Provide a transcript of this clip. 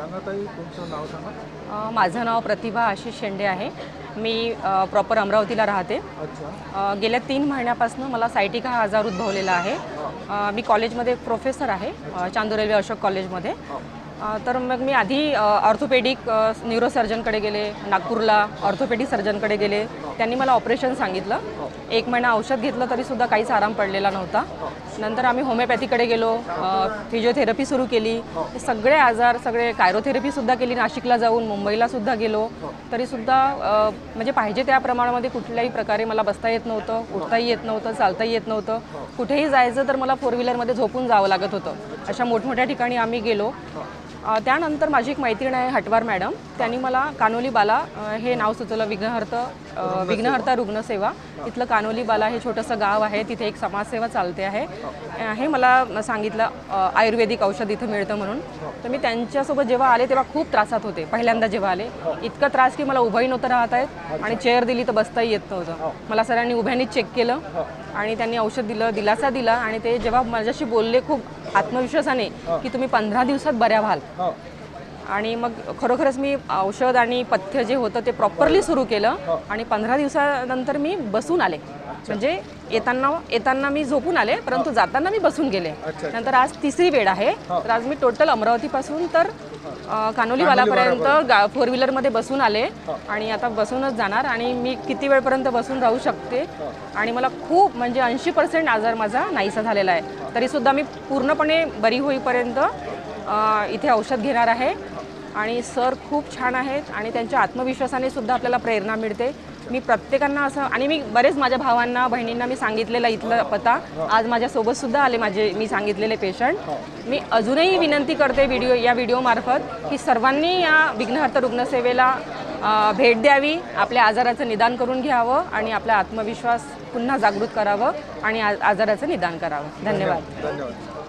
सांगा ताई तुमचं नाव सांगा. अ, माझं नाव प्रतिभा आशिष शेंडे आहे. मी प्रॉपर अमरावतीला राहते. गेल्या तीन महिन्यापासून मला सायटिका हा आजार उद्भवलेला आहे मी कॉलेजमध्ये एक प्रोफेसर आहे चांदुरेल्वे अशोक कॉलेजमध्ये. तर मग मी आधी ऑर्थोपेडिक न्यूरोसर्जनकडे गेले नागपूरला ऑर्थोपेडिक सर्जनकडे गेले. त्यांनी मला ऑपरेशन सांगितलं. एक महिना औषध घेतलं तरीसुद्धा काहीच आराम पडलेला नव्हता. नंतर आम्ही होमिओपॅथीकडे गेलो फिजिओथेरपी सुरू केली. सगळे आजार सगळे कायरोथेरपीसुद्धा केली नाशिकला जाऊन मुंबईलासुद्धा गेलो. तरीसुद्धा म्हणजे पाहिजे त्या प्रमाणामध्ये कुठल्याही प्रकारे मला बसता येत नव्हतं उठताही येत नव्हतं चालताही येत नव्हतं. कुठेही जायचं तर मला फोर व्हीलरमध्ये झोपून जावं लागत होतं. अशा मोठमोठ्या ठिकाणी आम्ही गेलो. त्यानंतर माझी एक मैत्रीण आहे हटवार मॅडम. त्यांनी मला कानोली बाला हे नाव सुचवलं विघ्नहर्त विघ्नहर्ता रुग्णसेवा. इथलं कानोली बाला हे छोटंसं गाव आहे तिथे एक समाजसेवा चालते आहे. हे मला सांगितलं आयुर्वेदिक औषध इथं मिळतं म्हणून. तर मी त्यांच्यासोबत जेव्हा आले तेव्हा खूप त्रासात होते. पहिल्यांदा जेव्हा आले. इतका त्रास की मला उभाही नव्हतं राहत आहेत आणि चेअर दिली तर बसताही येत नव्हतं. मला सरांनी उभ्यानीच चेक केलं आणि त्यांनी औषध दिलं दिलासा दिला आणि ते जेव्हा माझ्याशी बोलले खूप आत्मविश्वासाने की तुम्ही पंधरा दिवसात बऱ्या व्हाल. हो. आणि मग खरोखरच मी औषध आणि पथ्य जे होतं ते प्रॉपरली सुरू केलं आणि पंधरा दिवसानंतर मी बसून आले. म्हणजे येताना येताना मी झोपून आले परंतु जाताना मी बसून गेले. नंतर आज तिसरी वेळ आहे. तर आज मी टोटल अमरावतीपासून तर अ, कानोलीवालापर्यंत गा फोर व्हीलरमध्ये बसून आले. आणि आता बसूनच जाणार. आणि मी किती वेळपर्यंत बसून राहू शकते? आणि मला खूप म्हणजे ऐंशी पर्सेंट आजार माझा नाहीसा झालेला आहे. तरीसुद्धा मी पूर्णपणे बरी होईपर्यंत अ, इथे औषध घेणार आहे. आणि सर खूप छान आहेत आणि त्यांच्या आत्मविश्वासाने सुद्धा आपल्याला प्रेरणा मिळते. मी प्रत्येकांना असं आणि मी बरेच माझ्या भावांना बहिणींना मी सांगितलेला इथला पत्ता आज माझ्यासोबत सुद्धा आले माझे मी सांगितलेले पेशंट मी अजूनही विनंती करते व्हिडिओ या व्हिडिओमार्फत की सर्वांनी या विघ्नहर्त रुग्णसेवेला भेट द्यावी आपल्या आजाराचं निदान करून घ्यावं आणि आपला आत्मविश्वास पुन्हा जागृत करावं आणि आजाराचं निदान करावं. धन्यवाद. धन्यवाद.